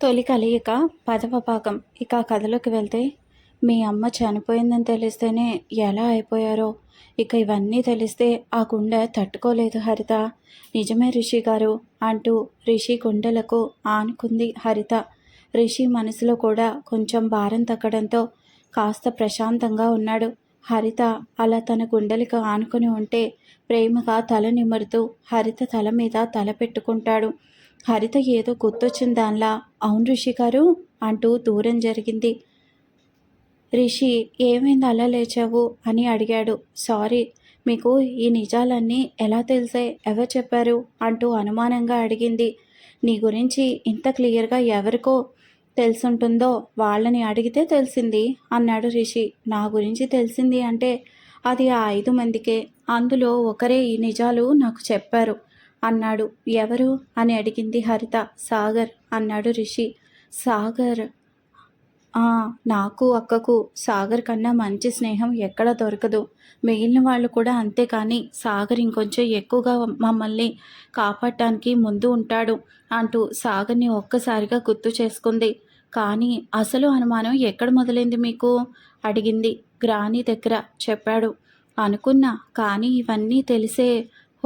తొలి కలయిక పదవ భాగం. ఇక కథలోకి వెళ్తే మీ అమ్మ చనిపోయిందని తెలిస్తేనే ఎలా అయిపోయారో. ఇక ఇవన్నీ తెలిస్తే ఆ గుండె తట్టుకోలేదు హరిత. నిజమే రిషి గారు అంటూ రిషి గుండెలకు ఆనుకుంది హరిత. రిషి మనసులో కూడా కొంచెం భారం తగ్గడంతో కాస్త ప్రశాంతంగా ఉన్నాడు. హరిత అలా తన గుండెలకు ఆనుకుని ఉంటే ప్రేమగా తల నిమురుతూ హరిత తల మీద తల పెట్టుకుంటాడు. హరిత ఏదో గుర్తొచ్చిన దానిలా అవును రిషి గారు అంటూ దూరం జరిగింది. రిషి ఏమైంది అలా లేచావు? అని అడిగాడు. సారీ మీకు ఈ నిజాలన్నీ ఎలా తెలిసాయి ఎవరు చెప్పారు? అంటూ అనుమానంగా అడిగింది. నీ గురించి ఇంత క్లియర్గా ఎవరికో తెలుసుంటుందో వాళ్ళని అడిగితే తెలిసింది అన్నాడు రిషి. నా గురించి తెలిసింది అంటే అది ఆ ఐదు మందికే. అందులో ఒకరే ఈ నిజాలు నాకు చెప్పారు. అన్నాడు. ఎవరు? అని అడిగింది హరిత. సాగర్ అన్నాడు రిషి. సాగర్? నాకు అక్కకు సాగర్ కన్నా మంచి స్నేహం ఎక్కడ దొరకదు. మిగిలిన వాళ్ళు కూడా అంతే కానీ సాగర్ ఇంకొంచెం ఎక్కువగా మమ్మల్ని కాపాడటానికి ముందు ఉంటాడు అంటూ సాగర్ని ఒక్కసారిగా గుర్తు చేసుకుంది. కానీ అసలు అనుమానం ఎక్కడ మొదలైంది మీకు? అడిగింది. గ్రాని దగ్గర చెప్పాడు. అనుకున్నా కానీ ఇవన్నీ తెలిసే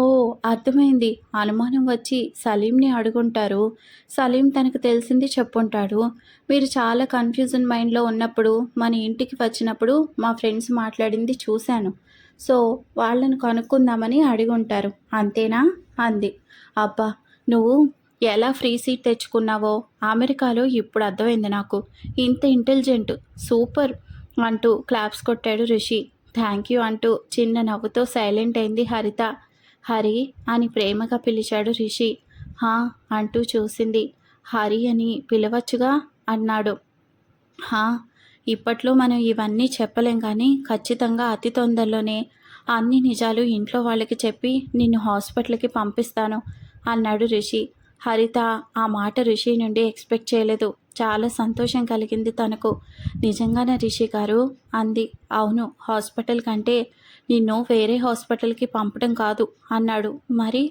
ఓ అర్థమైంది. అనుమానం వచ్చి సలీంని అడుగుంటారు. సలీం తనకు తెలిసింది చెప్పుంటాడు. మీరు చాలా కన్ఫ్యూజన్ మైండ్లో ఉన్నప్పుడు మన ఇంటికి వచ్చినప్పుడు మా ఫ్రెండ్స్ మాట్లాడింది చూశాను. సో వాళ్ళను కనుక్కుందామని అడిగుంటారు. అంతేనా? అంది. అబ్బా నువ్వు ఎలా ఫ్రీ సీట్ తెచ్చుకున్నావో? అమెరికాలో ఇప్పుడు అర్థమైంది నాకు. ఇంత ఇంటెలిజెంట్ సూపర్ అంటూ క్లాప్స్ కొట్టాడు రిషి. థ్యాంక్ యూ అంటూ చిన్న నవ్వుతో సైలెంట్ అయింది హరిత. హరి అని ప్రేమగా పిలిచాడు రిషి. హా అంటూ చూసింది. హరి అని పిలవచ్చుగా? అన్నాడు. హా ఇప్పట్లో మనం ఇవన్నీ చెప్పలేం కానీ ఖచ్చితంగా అతి తొందరలోనే అన్ని నిజాలు ఇంట్లో వాళ్ళకి చెప్పి నిన్ను హాస్పిటల్కి పంపిస్తాను అన్నాడు రిషి. హరిత ఆ మాట రిషి నుండి ఎక్స్పెక్ట్ చేయలేదు. చాలా సంతోషం కలిగింది తనకు. నిజంగానే రిషి గారు? అంది. అవును హాస్పిటల్ కంటే నిన్ను వేరే హాస్పిటల్కి పంపడం కాదు అన్నాడు. మరి?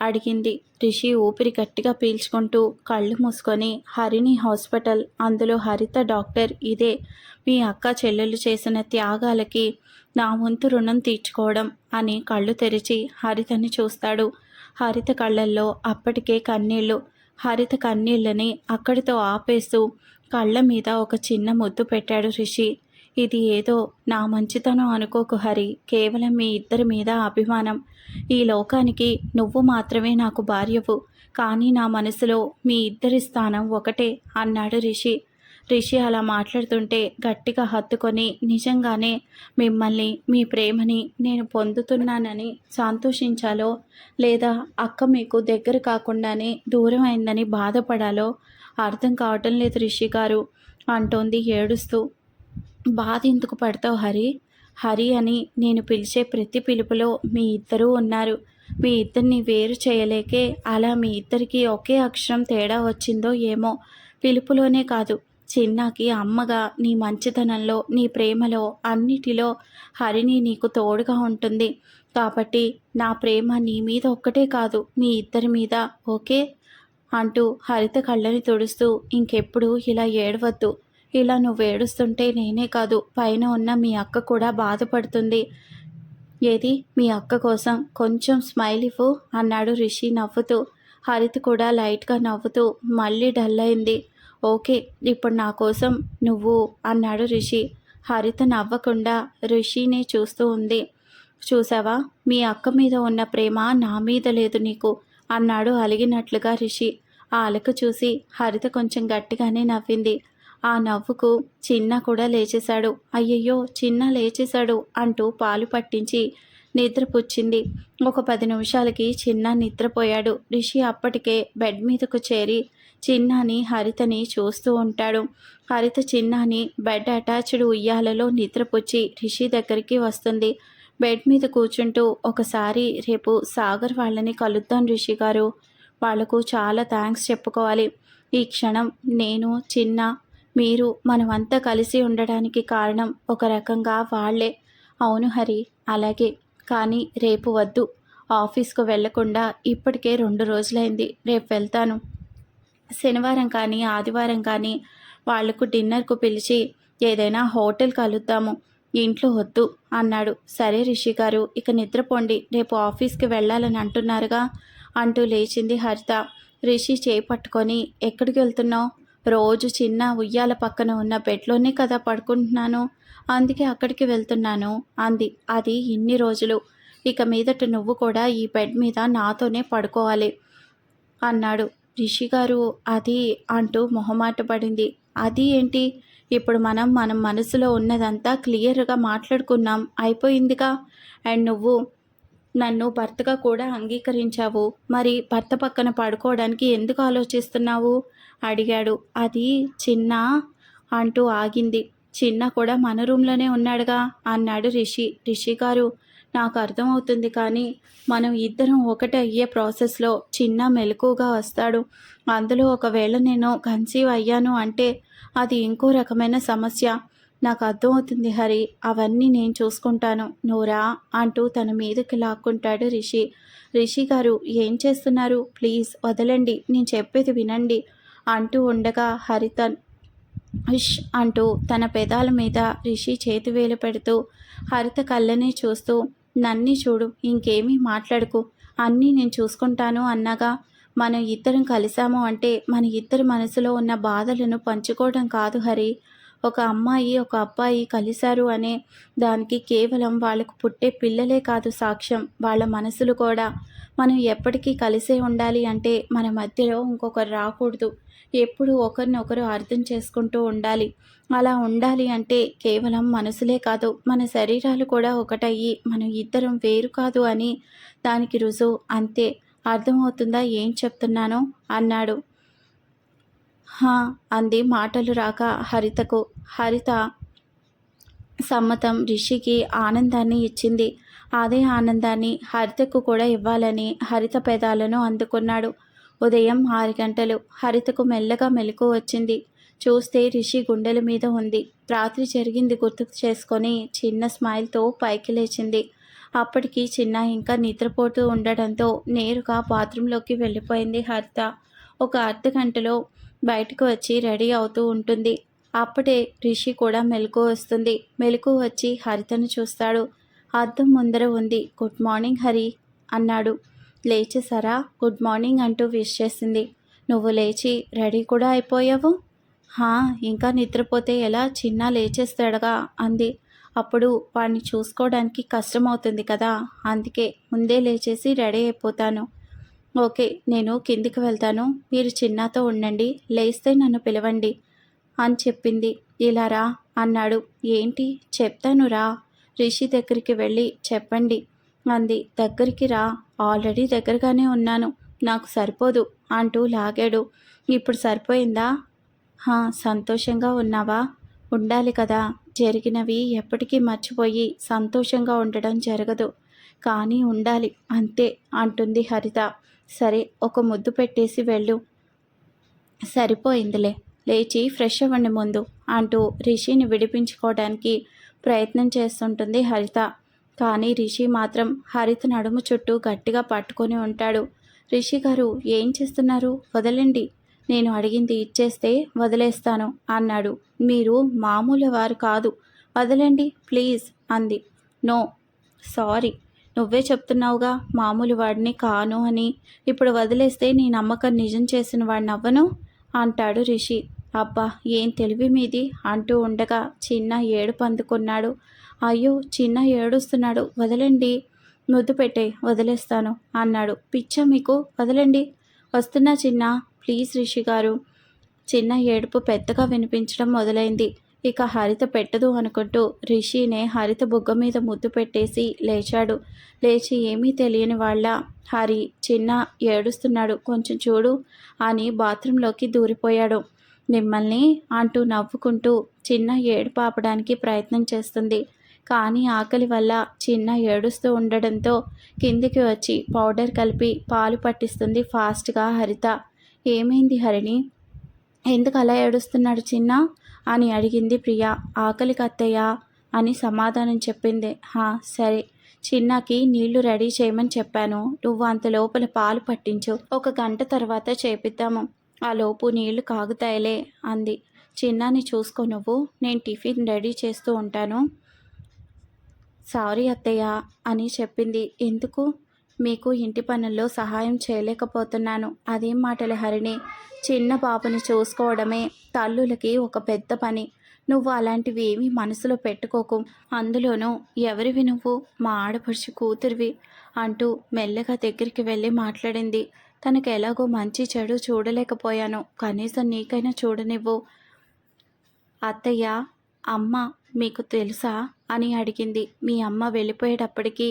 అడిగింది. రిషి ఊపిరి గట్టిగా పీల్చుకుంటూ కళ్ళు మూసుకొని హరిని హాస్పిటల్ అందులో హరిత డాక్టర్ ఇదే. మీ అక్క చెల్లెలు చేసిన త్యాగాలకి నా వంతు రుణం తీర్చుకోవడం అని కళ్ళు తెరిచి హరితని చూస్తాడు. హరిత కళ్ళల్లో అప్పటికే కన్నీళ్ళు హరిత కన్నీళ్ళని అక్కడితో ఆపేస్తూ కళ్ళ మీద ఒక చిన్న ముద్దు పెట్టాడు రిషి. ఇది ఏదో నా మంచితనం అనుకోకు హరి. కేవలం మీ ఇద్దరి మీద అభిమానం. ఈ లోకానికి నువ్వు మాత్రమే నాకు భార్యవు. కానీ నా మనసులో మీ ఇద్దరి స్థానం ఒకటే అన్నాడు రిషి. రిషి అలా మాట్లాడుతుంటే గట్టిగా హత్తుకొని నిజంగానే మిమ్మల్ని మీ ప్రేమని నేను పొందుతున్నానని సంతోషించాలో లేదా అక్క మీకు దగ్గర కాకుండానే దూరం అయిందని బాధపడాలో అర్థం కావటం లేదు రిషి గారు అంటోంది ఏడుస్తూ. బాధ ఎందుకు పడతావు హరి? హరి అని నేను పిలిచే ప్రతి పిలుపులో మీ ఇద్దరూ ఉన్నారు. మీ ఇద్దరిని వేరు చేయలేకే అలా మీ ఇద్దరికి ఒకే అక్షరం తేడా వచ్చిందో ఏమో పిలుపులోనే కాదు. చిన్నాకి అమ్మగా నీ మంచితనంలో నీ ప్రేమలో అన్నిటిలో హరిని నీకు తోడుగా ఉంటుంది. కాబట్టి నా ప్రేమ నీ మీద ఒక్కటే కాదు మీ ఇద్దరి మీద ఓకే? అంటూ హరిత కళ్ళని తుడుస్తూ ఇంకెప్పుడు ఇలా ఏడవద్దు. ఇలా నువ్వు ఏడుస్తుంటే నేనే కాదు పైన ఉన్న మీ అక్క కూడా బాధపడుతుంది. ఏది? మీ అక్క కోసం కొంచెం స్మైల్ ఇవ్వు అన్నాడు రిషి నవ్వుతూ. హరిత కూడా లైట్గా నవ్వుతూ మళ్ళీ డల్ అయింది. ఓకే ఇప్పుడు నా కోసం నువ్వు అన్నాడు రిషి. హరిత నవ్వకుండా రిషిని చూస్తూ ఉంది. చూసావా? మీ అక్క మీద ఉన్న ప్రేమ నా మీద లేదు నీకు అన్నాడు అలిగినట్లుగా రిషి. ఆ అలక చూసి హరిత కొంచెం గట్టిగానే నవ్వింది. ఆ నవ్వుకు చిన్న కూడా లేచేశాడు. అయ్యయ్యో చిన్న లేచేశాడు అంటూ పాలు పట్టించి నిద్రపుచ్చింది. ఒక పది నిమిషాలకి చిన్న నిద్రపోయాడు. రిషి అప్పటికే బెడ్ మీదకు చేరి చిన్నాని హరితని చూస్తూ ఉంటాడు. హరిత చిన్నాని బెడ్ అటాచ్డ్ ఉయ్యాలలో నిద్రపుచ్చి రిషి దగ్గరికి వస్తుంది. బెడ్ మీద కూర్చుంటూ ఒకసారి రేపు సాగర్ వాళ్ళని కలుద్దాం రిషి గారు. వాళ్ళకు చాలా థ్యాంక్స్ చెప్పుకోవాలి. ఈ క్షణం నేను చిన్న మీరు మనమంతా కలిసి ఉండడానికి కారణం ఒక రకంగా వాళ్ళే. అవును హరి అలాగే. కానీ రేపు వద్దు. ఆఫీస్కు వెళ్ళకుండా ఇప్పటికే రెండు రోజులైంది. రేపు వెళ్తాను. శనివారం కానీ ఆదివారం కానీ వాళ్ళకు డిన్నర్కు పిలిచి ఏదైనా హోటల్ కలుద్దాము. ఇంట్లో వద్దు అన్నాడు. సరే రిషి గారు ఇక నిద్రపోండి. రేపు ఆఫీస్కి వెళ్ళాలని అంటున్నారుగా? అంటూ లేచింది హరిత. రిషి చేపట్టుకొని ఎక్కడికి వెళ్తున్నావు? రోజు చిన్న ఉయ్యాల పక్కన ఉన్న బెడ్లోనే కదా పడుకుంటున్నాను. అందుకే అక్కడికి వెళ్తున్నాను అంది. అది ఇన్ని రోజులు. ఇక మీదట నువ్వు కూడా ఈ బెడ్ మీద నాతోనే పడుకోవాలి అన్నాడు. రిషి గారు అది అంటూ మొహమాట పడింది. అది ఏంటి? ఇప్పుడు మనం మనం మనసులో ఉన్నదంతా క్లియర్గా మాట్లాడుకున్నాం అయిపోయిందిగా? అండ్ నువ్వు నన్ను భర్తగా కూడా అంగీకరించావు. మరి భర్త పక్కన పడుకోవడానికి ఎందుకు ఆలోచిస్తున్నావు? అడిగాడు. అది చిన్న అంటూ ఆగింది. చిన్న కూడా మన రూమ్లోనే ఉన్నాడుగా అన్నాడు రిషి. రిషి గారు నాకు అర్థమవుతుంది కానీ మనం ఇద్దరం ఒకటి అయ్యే ప్రాసెస్లో చిన్న మెలకుగా వస్తాడు. అందులో ఒకవేళ నేను కన్సీవ్ అయ్యాను అంటే అది ఇంకో రకమైన సమస్య. నాకు అర్థమవుతుంది హరి అవన్నీ నేను చూసుకుంటాను. నోరా అంటూ తన మీదకి లాక్కుంటాడు రిషి. రిషి గారు ఏం చేస్తున్నారు? ప్లీజ్ వదలండి. నేను చెప్పేది వినండి. అంటూ ఉండగా హరిత ఇష్ అంటూ తన పెదాల మీద రిషి చేతి వేలు పెడుతూ హరిత కళ్ళని చూస్తూ నన్ని చూడు ఇంకేమీ మాట్లాడుకు. అన్నీ నేను చూసుకుంటాను అన్నగా మనం ఇద్దరం కలిసాము అంటే మన ఇద్దరి మనసులో ఉన్న బాధలను పంచుకోవడం కాదు హరి. ఒక అమ్మాయి ఒక అబ్బాయి కలిశారు అనే దానికి కేవలం వాళ్ళకు పుట్టే పిల్లలే కాదు సాక్ష్యం. వాళ్ళ మనసులు కూడా మనం ఎప్పటికీ కలిసే ఉండాలి అంటే మన మధ్యలో ఇంకొకరు రాకూడదు. ఎప్పుడు ఒకరినొకరు అర్థం చేసుకుంటూ ఉండాలి. అలా ఉండాలి అంటే కేవలం మనసులే కాదు మన శరీరాలు కూడా ఒకటయ్యి మనం ఇద్దరం వేరు కాదు అని దానికి రుజువు. అంతే. అర్థమవుతుందా? ఏం చెప్తున్నానో? అన్నాడు. హా అంది మాటలు రాక హరితకు. హరిత సమ్మతం రిషికి ఆనందాన్ని ఇచ్చింది. అదే ఆనందాన్ని హరితకు కూడా ఇవ్వాలని హరిత పెదాలను అందుకున్నాడు. ఉదయం ఆరు గంటలు హరితకు మెల్లగా మెలకు వచ్చింది. చూస్తే రిషి గుండెల మీద ఉంది. రాత్రి జరిగింది గుర్తుకు చేసుకొని చిన్న స్మైల్తో పైకి లేచింది. అప్పటికి చిన్న ఇంకా నిద్రపోతూ ఉండడంతో నేరుగా బాత్రూంలోకి వెళ్ళిపోయింది హరిత. ఒక అర్ధ గంటలో బయటకు వచ్చి రెడీ అవుతూ ఉంటుంది. అప్పుడే రిషి కూడా మెలకు వస్తుంది. మెలకు వచ్చి హరితను చూస్తాడు. అద్దం ముందర ఉంది. గుడ్ మార్నింగ్ హరి అన్నాడు. లేచేసారా గుడ్ మార్నింగ్ అంటూ విష్ చేసింది. నువ్వు లేచి రెడీ కూడా అయిపోయావు? హా ఇంకా నిద్రపోతే ఎలా చిన్న లేచేస్తాడుగా అంది. అప్పుడు వాడిని చూసుకోవడానికి కష్టమవుతుంది కదా అందుకే ముందే లేచేసి రెడీ అయిపోతాను. ఓకే నేను కిందికి వెళ్తాను. మీరు చిన్నతో ఉండండి. లేస్తే నన్ను పిలవండి. అని చెప్పింది. ఇలా రా అన్నాడు. ఏంటి? చెప్తాను రా. రిషి దగ్గరికి వెళ్ళి చెప్పండి అంది. దగ్గరికి రా. ఆల్రెడీ దగ్గరగానే ఉన్నాను. నాకు సరిపోదు అంటూ లాగాడు. ఇప్పుడు సరిపోయిందా? హా సంతోషంగా ఉన్నావా? ఉండాలి కదా. జరిగినవి ఎప్పటికీ మర్చిపోయి సంతోషంగా ఉండడం జరగదు. కానీ ఉండాలి. అంతే అంటుంది హరిత. సరే ఒక ముద్దు పెట్టేసి వెళ్ళు. సరిపోయిందిలే. లేచి ఫ్రెష్ అవ్వండి ముందు అంటూ రిషిని విడిపించుకోవడానికి ప్రయత్నం చేస్తుంటుంది హరిత. కానీ రిషి మాత్రం హరిత నడుము చుట్టూ గట్టిగా పట్టుకొని ఉంటాడు. రిషి గారు ఏం చేస్తున్నారు? వదలండి. నేను అడిగింది ఇచ్చేస్తే వదిలేస్తాను అన్నాడు. మీరు మామూలు వారు కాదు. వదలండి ప్లీజ్ అంది. No sorry. నువ్వే చెప్తున్నావుగా మామూలు వాడిని కాను అని. ఇప్పుడు వదిలేస్తే నీ నమ్మకం నిజం చేసిన వాడిని అవ్వను అంటాడు రిషి. అబ్బా ఏం తెలివి మీది? అంటూ ఉండగా చిన్న ఏడుపు అందుకున్నాడు. అయ్యో చిన్న ఏడుస్తున్నాడు. వదలండి. ముద్దు పెట్టే వదిలేస్తాను అన్నాడు. పిచ్చ మీకు? వదలండి. వస్తున్నా చిన్న? ప్లీజ్ రిషి గారు. చిన్న ఏడుపు పెద్దగా వినిపించడం మొదలైంది. ఇక హరిత పెట్టదు అనుకుంటూ రిషినే హరిత బుగ్గ మీద ముద్దు పెట్టేసి లేచాడు. లేచి ఏమీ తెలియని వాళ్ళ హరి చిన్న ఏడుస్తున్నాడు. కొంచెం చూడు అని బాత్రూంలోకి దూరిపోయాడు. మిమ్మల్ని అంటూ నవ్వుకుంటూ చిన్న ఏడు పాపడానికి ప్రయత్నం చేస్తుంది. కానీ ఆకలి వల్ల చిన్న ఏడుస్తూ ఉండడంతో కిందికి వచ్చి పౌడర్ కలిపి పాలు పట్టిస్తుంది ఫాస్ట్గా హరిత. ఏమైంది హరిణి? ఎందుకు అలా ఏడుస్తున్నాడు చిన్న అని అడిగింది ప్రియ. ఆకలి కత్తయ్యా అని సమాధానం చెప్పింది. హా సరే. చిన్నకి నీళ్ళు రెడీ చేయమని చెప్పాను. నువ్వు అంత లోపల పాలు పట్టించు. ఒక గంట తర్వాత చేపిద్దాము. ఆ లోపు నీళ్ళు కాగుతాయిలే అంది. చిన్నాని చూసుకో నువ్వు నేను టిఫిన్ రెడీ చేస్తూ ఉంటాను. సారీ అత్తయ్య అని చెప్పింది. ఎందుకు? మీకు ఇంటి పనుల్లో సహాయం చేయలేకపోతున్నాను. అదేం మాటలే హరిణి? చిన్న పాపని చూసుకోవడమే తల్లులకి ఒక పెద్ద పని. నువ్వు అలాంటివి ఏమీ మనసులో పెట్టుకోకు. అందులోనూ ఎవరివి నువ్వు? మా ఆడపడుచు కూతురివి అంటూ మెల్లగా దగ్గరికి వెళ్ళి మాట్లాడింది. తనకు ఎలాగో మంచి చెడు చూడలేకపోయాను. కనీసం నీకైనా చూడనివ్వు. అత్తయ్య అమ్మ మీకు తెలుసా? అని అడిగింది. మీ అమ్మ వెళ్ళిపోయేటప్పటికి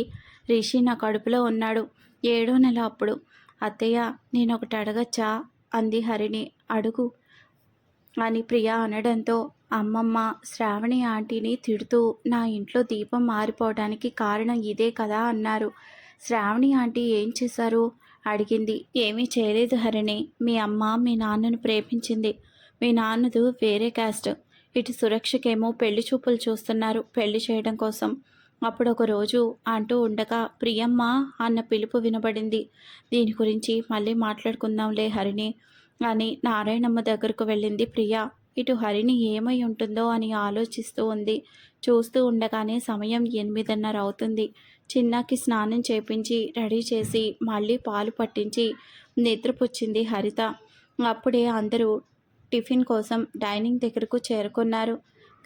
రిషి నా కడుపులో ఉన్నాడు. ఏడో నెల అప్పుడు. అత్తయ్య నేను ఒకటి అడగచ్చా? అంది హరిణి. అడుగు అని ప్రియ అనడంతో అమ్మమ్మ శ్రావణి ఆంటీని తిడుతూ నా ఇంట్లో దీపం మారిపోవడానికి కారణం ఇదే కదా అన్నారు. శ్రావణి ఆంటీ ఏం చేశారు? అడిగింది. ఏమీ చేయలేదు హరిణి. మీ అమ్మ మీ నాన్నను ప్రేమించింది. మీ నాన్నదు వేరే క్యాస్ట్. ఇటు సురక్షకేమో పెళ్ళి చూపులు చూస్తున్నారు పెళ్ళి చేయడం కోసం. అప్పుడు ఒక రోజు అంటూ ఉండగా ప్రియమ్మ అన్న పిలుపు వినబడింది. దీని గురించి మళ్ళీ మాట్లాడుకుందాంలే హరిణి అని నారాయణమ్మ దగ్గరకు వెళ్ళింది ప్రియ. ఇటు హరిణి ఏమై ఉంటుందో అని ఆలోచిస్తూ ఉంది. చూస్తూ ఉండగానే సమయం ఎనిమిదిన్నర అవుతుంది. చిన్నకి స్నానం చేపించి రెడీ చేసి మళ్ళీ పాలు పట్టించి నిద్రపుచ్చింది హరిత. అప్పుడే అందరూ టిఫిన్ కోసం డైనింగ్ దగ్గరకు చేరుకున్నారు.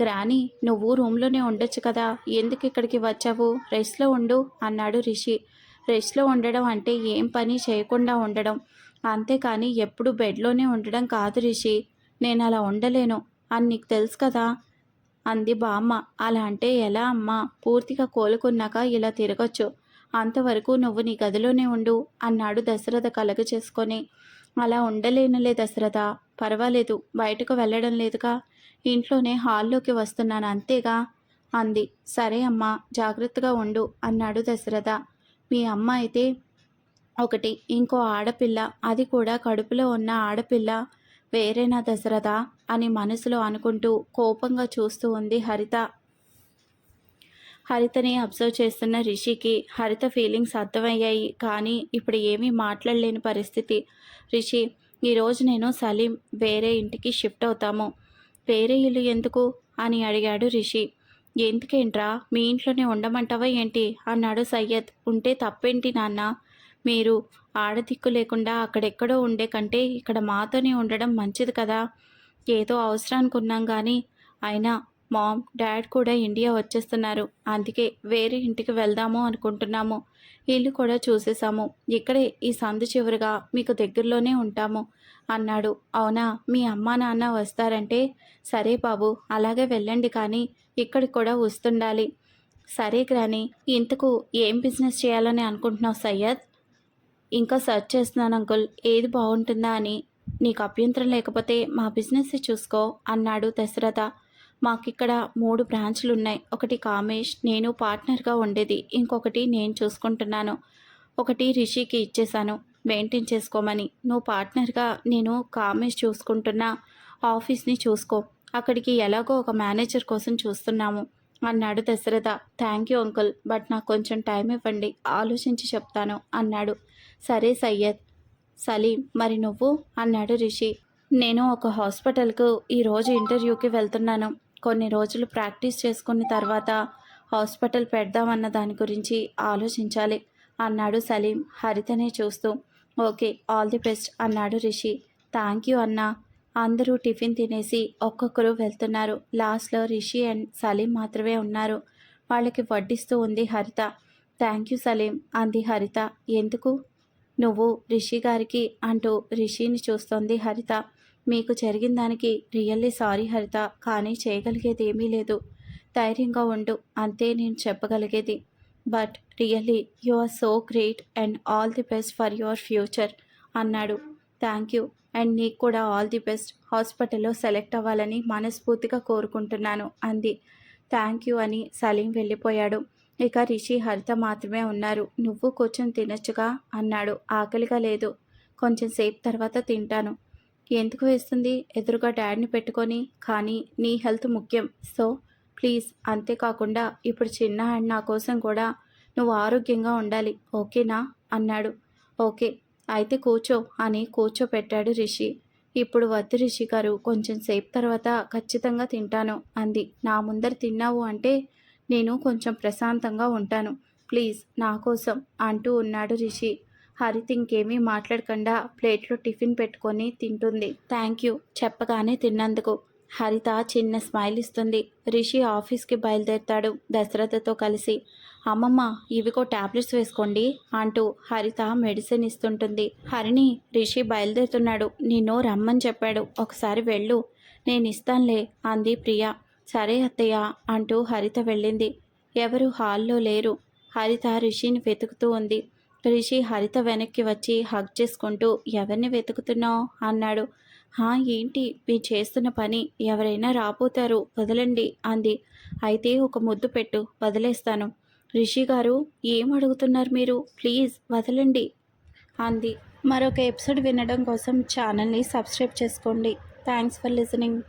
గ్రాని నువ్వు రూమ్లోనే ఉండొచ్చు కదా. ఎందుకు ఇక్కడికి వచ్చావు? రెస్ట్లో ఉండు అన్నాడు రిషి. రెస్ట్లో ఉండడం అంటే ఏం పని చేయకుండా ఉండడం. అంతేకాని ఎప్పుడు బెడ్లోనే ఉండడం కాదు రిషి. నేను అలా ఉండలేను. అని నీకు తెలుసు కదా. అంది బామ్మ. అలా అంటే ఎలా అమ్మా? పూర్తిగా కోలుకున్నాక ఇలా తిరగచ్చు. అంతవరకు నువ్వు నీ గదిలోనే ఉండు అన్నాడు దశరథ కలగ చేసుకొని. అలా ఉండలేనులే దశరథ. పర్వాలేదు బయటకు వెళ్ళడం లేదుగా. ఇంట్లోనే హాల్లోకి వస్తున్నాను అంతేగా? అంది. సరే అమ్మా జాగ్రత్తగా ఉండు అన్నాడు దశరథ. మీ అమ్మ అయితే ఒకటి ఇంకో ఆడపిల్ల. అది కూడా కడుపులో ఉన్న ఆడపిల్ల. వేరేనా దశరథ? అని మనసులో అనుకుంటూ కోపంగా చూస్తూ ఉంది హరిత. హరితని అబ్జర్వ్ చేస్తున్న రిషికి హరిత ఫీలింగ్స్ అర్థమయ్యాయి. కానీ ఇప్పుడు ఏమీ మాట్లాడలేని పరిస్థితి. రిషి ఈరోజు నేను సలీం వేరే ఇంటికి షిఫ్ట్ అవుతాము. వేరే ఇల్లు ఎందుకు? అని అడిగాడు రిషి. ఎందుకేంట్రా? మీ ఇంట్లోనే ఉండమంటావా ఏంటి? అన్నాడు సయ్యద్. ఉంటే తప్పేంటి నాన్న? మీరు ఆడదిక్కు లేకుండా అక్కడెక్కడో ఉండే కంటే ఇక్కడ మాతోనే ఉండడం మంచిది కదా. ఏదో అవసరానికి ఉన్నాం కానీ అయినా మామ్ డాడ్ కూడా ఇండియా వచ్చేస్తున్నారు. అందుకే వేరే ఇంటికి వెళ్దాము అనుకుంటున్నాము. ఇల్లు కూడా చూసేసాము ఇక్కడే ఈ సందు చివరిగా మీకు దగ్గరలోనే ఉంటాము అన్నాడు. అవునా? మీ అమ్మా నాన్న వస్తారంటే సరే బాబు అలాగే వెళ్ళండి కానీ ఇక్కడికి కూడా వస్తుండాలి. సరే గ్రాని ఇంతకు ఏం బిజినెస్ చేయాలని అనుకుంటున్నావు సయ్యద్? ఇంకా సర్చ్ చేస్తున్నాను అంకుల్ ఏది బాగుంటుందా అని. నీకు అభ్యంతరం లేకపోతే మా బిజినెస్ చూసుకో అన్నాడు దశరథ. మాకిక్కడ మూడు బ్రాంచ్లు ఉన్నాయి. ఒకటి కామేష్ నేను పార్ట్నర్గా ఉండేది. ఇంకొకటి నేను చూసుకుంటున్నాను. ఒకటి రిషికి ఇచ్చేశాను. మెయింటైన్ చేసుకోమని. నువ్వు పార్ట్నర్గా నేను కామేష్ చూసుకుంటున్న ఆఫీస్ని చూసుకో. అక్కడికి ఎలాగో ఒక మేనేజర్ కోసం చూస్తున్నాము. అన్నాడు Dasaratha. Thank you uncle but నాకు కొంచెం టైం ఇవ్వండి. ఆలోచించి చెప్తాను అన్నాడు. సరే సయ్యద్. సలీం మరి నువ్వు? అన్నాడు రిషి. నేను ఒక హాస్పిటల్కు ఈరోజు ఇంటర్వ్యూకి వెళ్తున్నాను. కొన్ని రోజులు ప్రాక్టీస్ చేసుకున్న తర్వాత హాస్పిటల్ పెడదామన్న దాని గురించి ఆలోచించాలి అన్నాడు సలీం హరితనే చూస్తూ. ఓకే ఆల్ ది బెస్ట్ అన్నాడు రిషి. థ్యాంక్ యూ అన్నా. అందరూ టిఫిన్ తినేసి ఒక్కొక్కరు వెళ్తున్నారు. లాస్ట్లో రిషి అండ్ సలీం మాత్రమే ఉన్నారు. వాళ్ళకి వడ్డిస్తూ ఉంది హరిత. థ్యాంక్ యూ సలీం అంది హరిత. ఎందుకు? నువ్వు రిషి గారికి అంటూ రిషిని చూస్తోంది హరిత. మీకు జరిగిన దానికి రియల్లీ సారీ హరిత కానీ చేయగలిగేది ఏమీ లేదు. ధైర్యంగా ఉండు అంతే నేను చెప్పగలిగేది. But really you are so great and all the best for your future అన్నాడు. Thank you. అండ్ నీకు కూడా ఆల్ ది బెస్ట్. హాస్పిటల్లో సెలెక్ట్ అవ్వాలని మనస్ఫూర్తిగా కోరుకుంటున్నాను అంది. థ్యాంక్ యూ అని సలీం వెళ్ళిపోయాడు. ఇక రిషి హరిత మాత్రమే ఉన్నారు. నువ్వు కొంచెం తినచ్చుగా అన్నాడు. ఆకలిగా లేదు. కొంచెం సేపు తర్వాత తింటాను. ఎందుకు వేస్తుంది? ఎదురుగా డాడీని పెట్టుకొని. కానీ నీ హెల్త్ ముఖ్యం. సో ప్లీజ్ అంతేకాకుండా ఇప్పుడు చిన్న అండ్ నా కోసం కూడా నువ్వు ఆరోగ్యంగా ఉండాలి. ఓకేనా? అన్నాడు. ఓకే. అయితే కూర్చో అని కూర్చోపెట్టాడు రిషి. ఇప్పుడు వద్దు రిషి గారు కొంచెం సేపు తర్వాత ఖచ్చితంగా తింటాను అంది. నా ముందర తిన్నావు అంటే నేను కొంచెం ప్రశాంతంగా ఉంటాను. ప్లీజ్ నా కోసం అంటూ ఉన్నాడు రిషి. హరిత ఇంకేమీ మాట్లాడకుండా ప్లేట్లో టిఫిన్ పెట్టుకొని తింటుంది. థ్యాంక్ యూ చెప్పగానే తిన్నందుకు. హరిత చిన్న స్మైల్ ఇస్తుంది. రిషి ఆఫీస్కి బయలుదేరుతాడు దశరథతో కలిసి. అమ్మమ్మ ఇవిగో టాబ్లెట్స్ వేసుకోండి అంటూ హరిత మెడిసిన్ ఇస్తుంటుంది. హరిణి రిషి బయలుదేరుతున్నాడు. నిన్ను రమ్మని చెప్పాడు. ఒకసారి వెళ్ళు. నేను ఇస్తానులే అంది ప్రియ. సరే అత్తయ్య అంటూ హరిత వెళ్ళింది. ఎవరు హాల్లో లేరు. హరిత రిషిని వెతుకుతూ ఉంది. రిషి హరిత వెనక్కి వచ్చి హగ్ చేసుకుంటూ ఎవరిని వెతుకుతున్నావు? అన్నాడు. హా ఏంటి? మీరు చేస్తున్న పని. ఎవరైనా రాబోతారు వదలండి అంది. అయితే ఒక ముద్దు పెట్టు. వదిలేస్తాను. రిషి గారు ఏం అడుగుతున్నారు మీరు? ప్లీజ్ వదలండి అంది. మరొక ఎపిసోడ్ వినడం కోసం ఛానల్ని సబ్స్క్రైబ్ చేసుకోండి. Thanks for listening